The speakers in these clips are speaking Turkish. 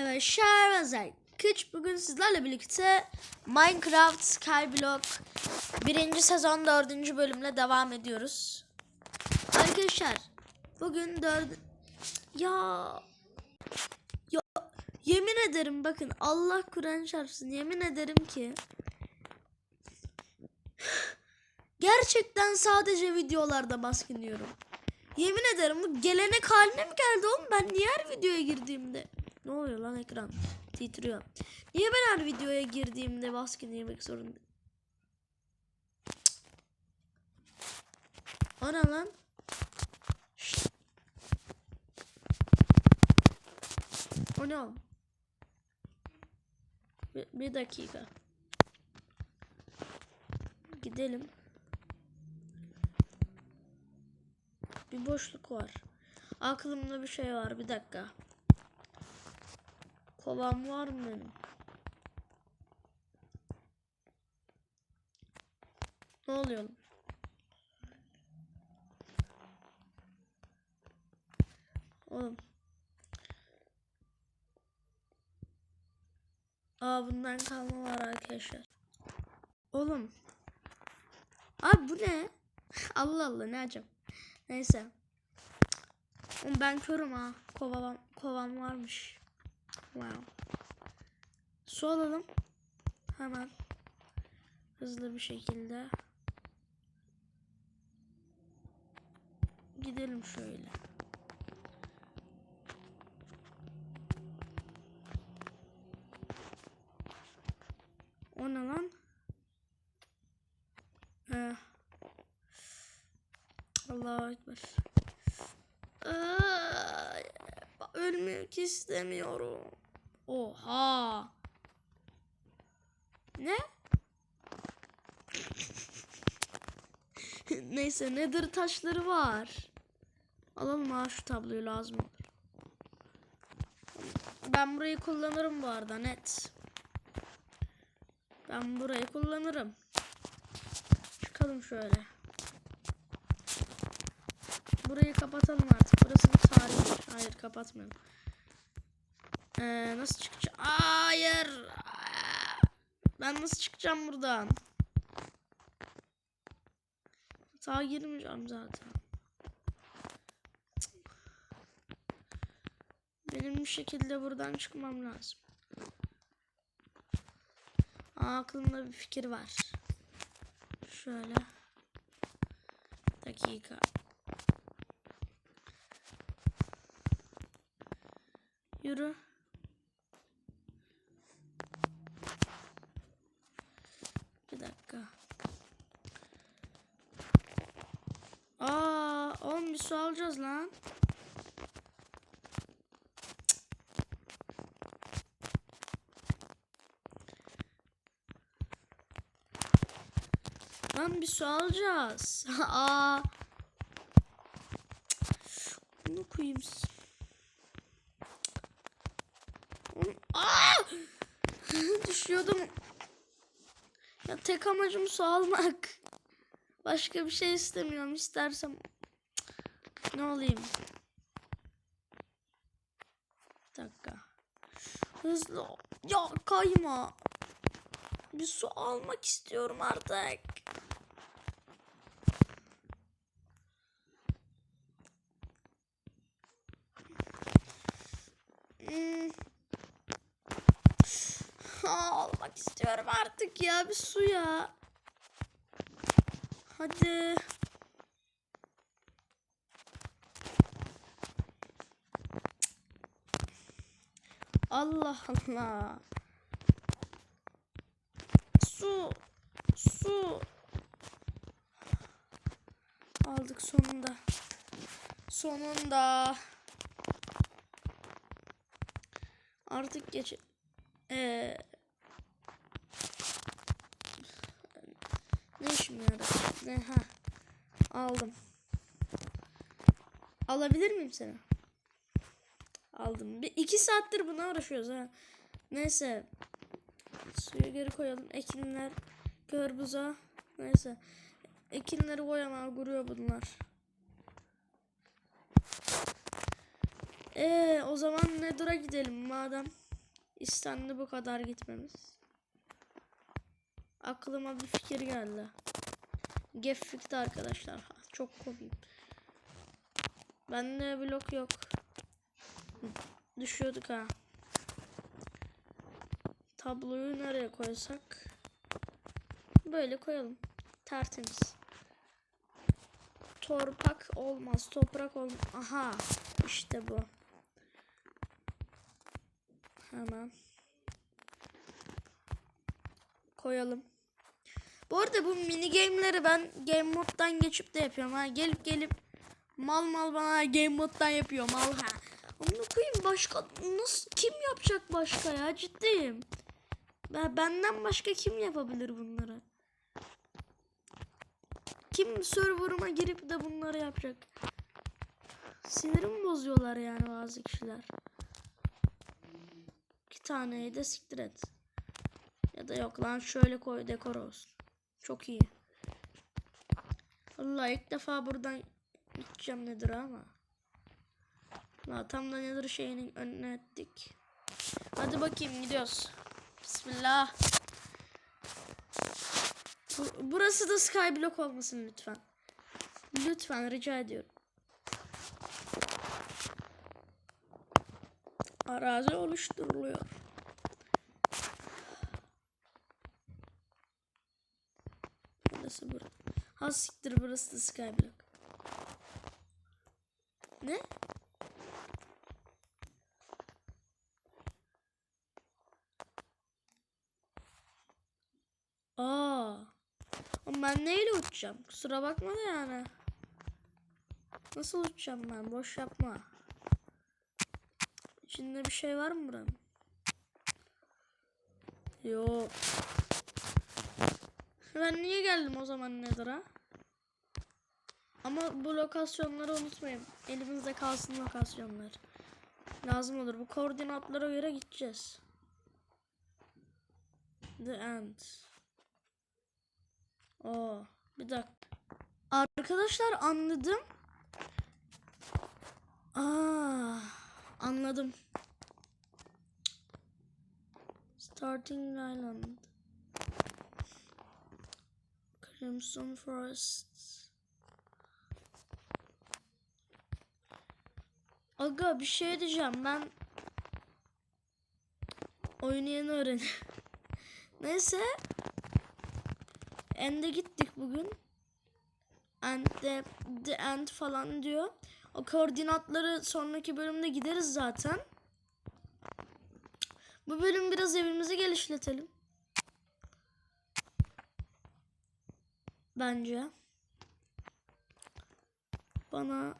Evet Şervezel Küç bugün sizlerle birlikte Minecraft Skyblock birinci sezon dördüncü bölümle devam ediyoruz. Arkadaşlar bugün dört... Ya... Ya yemin ederim bakın Allah Kur'an çarpsın yemin ederim ki Gerçekten sadece videolarda baskın diyorum. Yemin ederim bu gelenek haline mi geldi oğlum? Ben her videoya girdiğimde... Ne oluyor lan ekran? Titriyor. Niye ben her videoya girdiğimde baskın yemek zorundayım? Ana lan. Şşt. Oğlum? Bir, bir dakika. Gidelim. Bir boşluk var. Aklımda bir şey var. Bir dakika. Kovam var mı? Ne oluyor? oğlum? Aa bundan kalma var arkadaşlar. Oğlum. Abi bu ne? Allah Allah ne acaba? Neyse. Ben körüm ha. Kovam, kovam varmış. Wow. Su alalım. Hemen. Hızlı bir şekilde. Gidelim şöyle. O ne lan? Allahu Ekber. Ölmek istemiyorum. Oha. Ne? Neyse nedir taşları var. Alalım ha şu tabloyu lazım olur. Ben burayı kullanırım bu arada net. Ben burayı kullanırım. Çıkalım şöyle. Burayı kapatalım artık. Burası bir tarih. Hayır kapatmayalım. Ee, nasıl çıkacağım? Hayır. Ben nasıl çıkacağım buradan? Sağa girmeyeceğim zaten. Benim bir şekilde buradan çıkmam lazım. Aa, aklımda bir fikir var. Şöyle. Dakika. Yürü. Bir dakika. Aa, oğlum bir su alacağız lan. Lan bir su alacağız. Aa. Bunu koyayım. Aa! Düşüyordum. Ya tek amacım su almak. Başka bir şey istemiyorum. İstersem ne olayım? Bir dakika. Hızlı. Ya kayma. Bir su almak istiyorum artık. Hmm. Almak istiyorum artık ya bir su ya. Hadi. Allah Allah. Su. Su. Aldık sonunda. Sonunda. Artık geç. Ee, ne işim yaradı? Ne ha? Aldım. Alabilir miyim seni? Aldım. Bir iki saattir buna uğraşıyoruz ha. Neyse. Suyu geri koyalım. Ekinler kör buza. Neyse. Ekinleri koyamam. Kuruyor bunlar. Ee, o zaman Nether'a gidelim madem. İstendi bu kadar gitmemiz. Aklıma bir fikir geldi. Geffik'te arkadaşlar. Çok komik. Bende blok yok. Düşüyorduk ha. Tabloyu nereye koysak? Böyle koyalım. Tertemiz. Torpak olmaz. Toprak olmaz. Aha. işte bu. Hemen. Koyalım. Bu arada bu mini game'leri ben game moddan geçip de yapıyorum ha. Gelip gelip mal mal bana game moddan yapıyor mal ha. Başka nasıl kim yapacak başka ya ciddiyim. Ben benden başka kim yapabilir bunları? Kim serverıma girip de bunları yapacak? Sinirimi bozuyorlar yani bazı kişiler. İki taneyi de siktir et. Ya da yok lan şöyle koy dekor olsun. Çok iyi. Allah ilk defa buradan gideceğim nedir ama. La tam da nedir şeyinin önüne ettik. Hadi bakayım gidiyoruz. Bismillah. Bu- Burası da skyblock olmasın lütfen. Lütfen rica ediyorum. Arazi oluşturuluyor. Burası burası. Ha siktir burası da skyblock. Ne? Aa. Ama ben neyle uçacağım? Kusura bakma da yani. Nasıl uçacağım ben? Boş yapma. İçinde bir şey var mı buranın? Yok. Ben niye geldim o zaman Nether'a? Ama bu lokasyonları unutmayın. Elimizde kalsın lokasyonlar. Lazım olur. Bu koordinatlara göre gideceğiz. The end. Oo, bir dakika. Arkadaşlar anladım. Aa, anladım. Starting Island. Crimson Forest. Aga bir şey diyeceğim ben oyunu yeni öğren. Neyse. End'e gittik bugün. End'de the end falan diyor. O koordinatları sonraki bölümde gideriz zaten. Bu bölüm biraz evimizi geliştirelim. Bence. Bana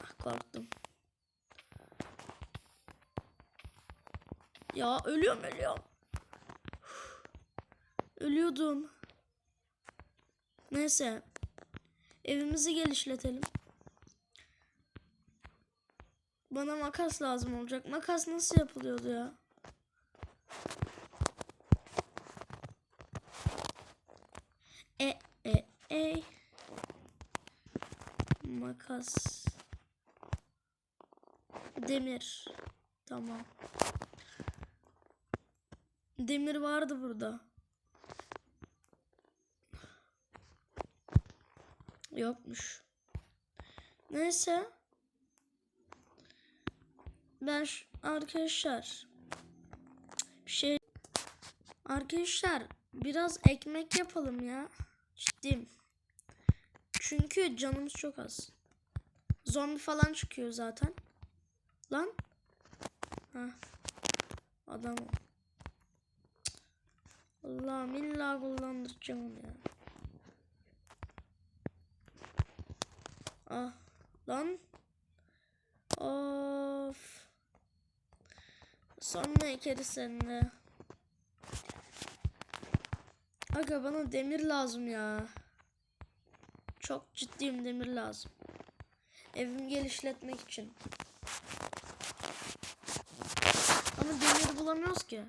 Ah, korktum. Ya ölüyorum ölüyorum. Ölüyordum. Neyse. Evimizi geliştirelim. Bana makas lazım olacak. Makas nasıl yapılıyordu ya? E e e. Makas. Demir. Tamam. Demir vardı burada. Yokmuş. Neyse. Ben arkadaşlar şey arkadaşlar biraz ekmek yapalım ya. Ciddiyim. Çünkü canımız çok az. Zombi falan çıkıyor zaten. Lan. Ha. Adam. o. Allah'ım illa kullandıracağım onu ya. Ah. Lan. Of. Sonra ekeriz seninle. Aga bana demir lazım ya. Çok ciddiyim demir lazım. Evimi geliştirmek için. Ama demir bulamıyoruz ki.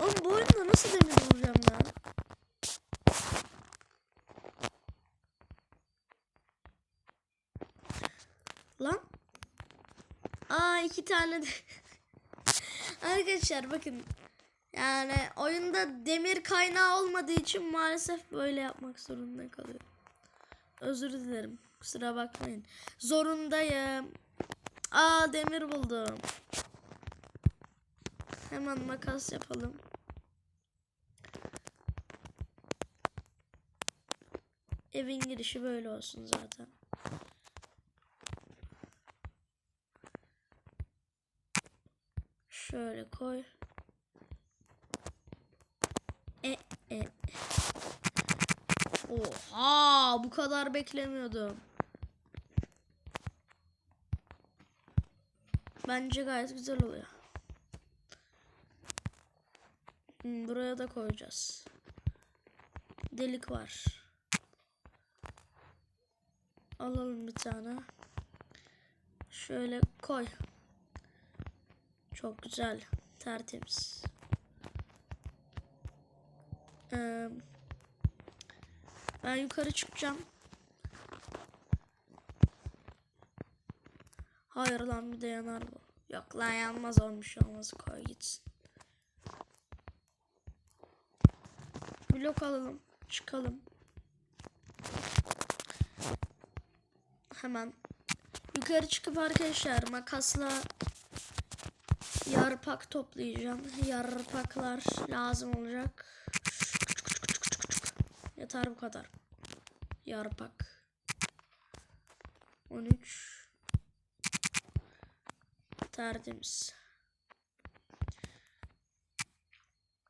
Oğlum bu oyunda nasıl demir bulacağım ya? iki tane de... Arkadaşlar bakın. Yani oyunda demir kaynağı olmadığı için maalesef böyle yapmak zorunda kalıyorum. Özür dilerim. Kusura bakmayın. Zorundayım. Aa demir buldum. Hemen makas yapalım. Evin girişi böyle olsun zaten. Şöyle koy. E e. Oha bu kadar beklemiyordum. Bence gayet güzel oluyor. Hmm, buraya da koyacağız. Delik var. Alalım bir tane. Şöyle koy. Çok güzel. Tertemiz. Ben yukarı çıkacağım. Hayır lan bir de yanar bu. Yok lan yanmaz olmuş olmaz koy gitsin. Blok alalım. Çıkalım. Hemen yukarı çıkıp arkadaşlar makasla yarpak toplayacağım. Yarpaklar lazım olacak. Yeter bu kadar. Yarpak. 13 Tertemiz.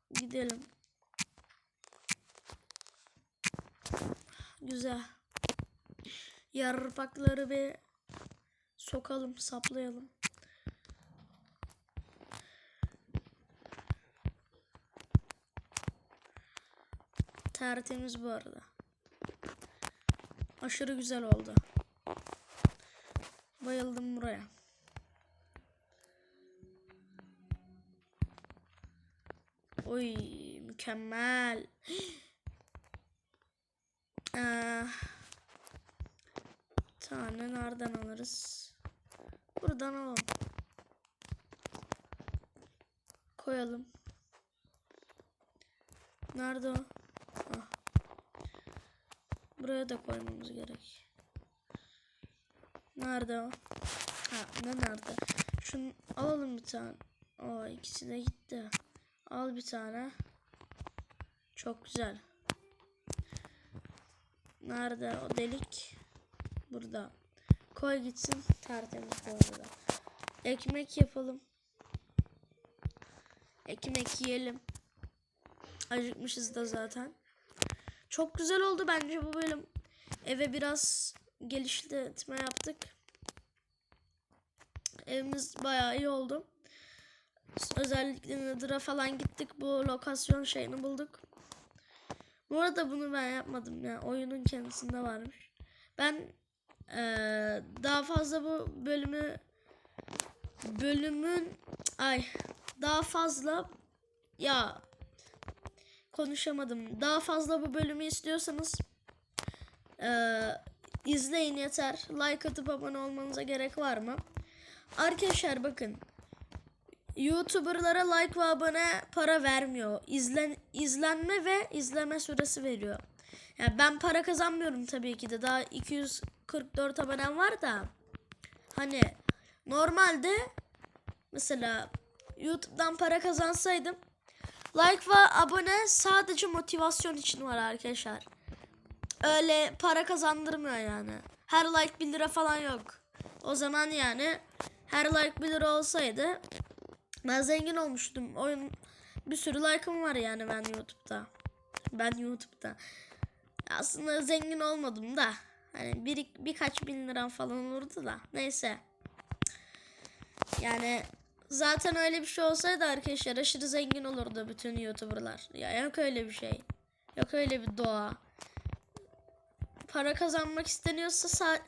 Gidelim. Güzel. Yarpakları bir sokalım, saplayalım. Tertemiz bu arada. Aşırı güzel oldu. Bayıldım buraya. Oy mükemmel. Ee, tane nereden alırız? Buradan alalım. Koyalım. Nerede o? Buraya da koymamız gerek. Nerede o? Ha ne nerede? Şunu alalım bir tane. O ikisi de gitti. Al bir tane. Çok güzel. Nerede o delik? Burada. Koy gitsin. Tertemiz bu arada. Ekmek yapalım. Ekmek yiyelim. Acıkmışız da zaten. Çok güzel oldu bence bu bölüm. Eve biraz geliştirme yaptık. Evimiz bayağı iyi oldu. Özellikle Nether'a falan gittik. Bu lokasyon şeyini bulduk. Bu arada bunu ben yapmadım ya. Oyunun kendisinde varmış. Ben eee, daha fazla bu bölümü bölümün ay daha fazla ya konuşamadım. Daha fazla bu bölümü istiyorsanız eee, izleyin yeter. Like atıp abone olmanıza gerek var mı? Arkadaşlar bakın. YouTuber'lara like ve abone para vermiyor. İzlen izlenme ve izleme süresi veriyor. Yani ben para kazanmıyorum tabii ki de. Daha 244 abonem var da. Hani normalde mesela YouTube'dan para kazansaydım like ve abone sadece motivasyon için var arkadaşlar. Öyle para kazandırmıyor yani. Her like 1 lira falan yok. O zaman yani her like 1 lira olsaydı ben zengin olmuştum. Oyun bir sürü like'ım var yani ben YouTube'da. Ben YouTube'da. Aslında zengin olmadım da. Hani bir, birkaç bin liram falan olurdu da. Neyse. Yani zaten öyle bir şey olsaydı arkadaşlar aşırı zengin olurdu bütün YouTuber'lar. Ya yok öyle bir şey. Yok öyle bir doğa. Para kazanmak isteniyorsa sa-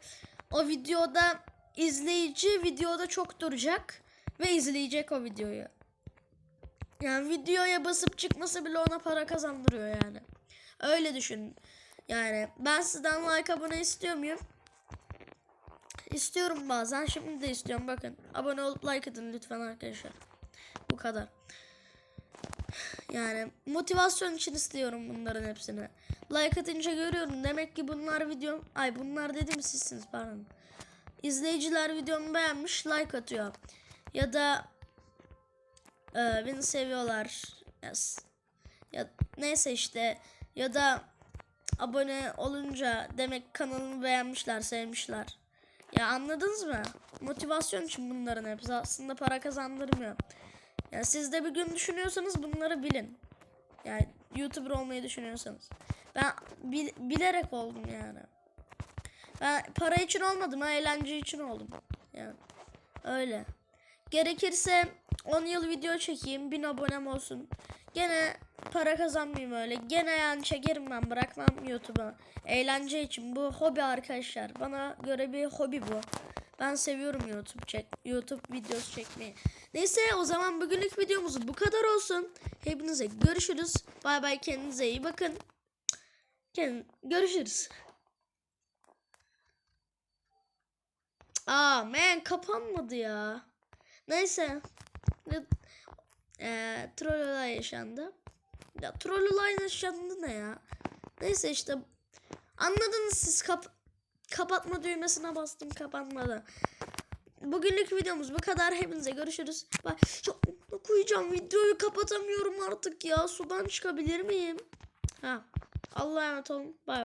o videoda izleyici videoda çok duracak ve izleyecek o videoyu. Yani videoya basıp çıkması bile ona para kazandırıyor yani. Öyle düşün. Yani ben sizden like abone istiyor muyum? İstiyorum bazen. Şimdi de istiyorum. Bakın. Abone olup like atın lütfen arkadaşlar. Bu kadar. Yani motivasyon için istiyorum bunların hepsini. Like atınca görüyorum. Demek ki bunlar videom... Ay bunlar dedim sizsiniz pardon. İzleyiciler videomu beğenmiş like atıyor. Ya da e, beni seviyorlar. Yes. Ya neyse işte ya da abone olunca demek kanalımı beğenmişler, sevmişler. Ya anladınız mı? Motivasyon için bunların hepsi aslında para kazandırmıyor. Ya siz de bir gün düşünüyorsanız bunları bilin. Yani YouTuber olmayı düşünüyorsanız. Ben bil- bilerek oldum yani. Ben para için olmadım, eğlence için oldum. Yani öyle. Gerekirse 10 yıl video çekeyim, 1000 abonem olsun. Gene para kazanmayayım öyle. Gene yani çekerim ben, bırakmam YouTube'a. Eğlence için bu hobi arkadaşlar. Bana göre bir hobi bu. Ben seviyorum YouTube çek YouTube videosu çekmeyi. Neyse o zaman bugünlük videomuz bu kadar olsun. Hepinize görüşürüz. Bay bay kendinize iyi bakın. Kend görüşürüz. Aa man kapanmadı ya. Neyse. Eee troll olay yaşandı. Ya troll olay yaşandı ne ya? Neyse işte anladınız siz kap kapatma düğmesine bastım kapanmadı. Bugünlük videomuz bu kadar. Hepinize görüşürüz. Bye. Ya, koyacağım videoyu kapatamıyorum artık ya. Sudan çıkabilir miyim? Ha. Allah'a emanet olun. Bye.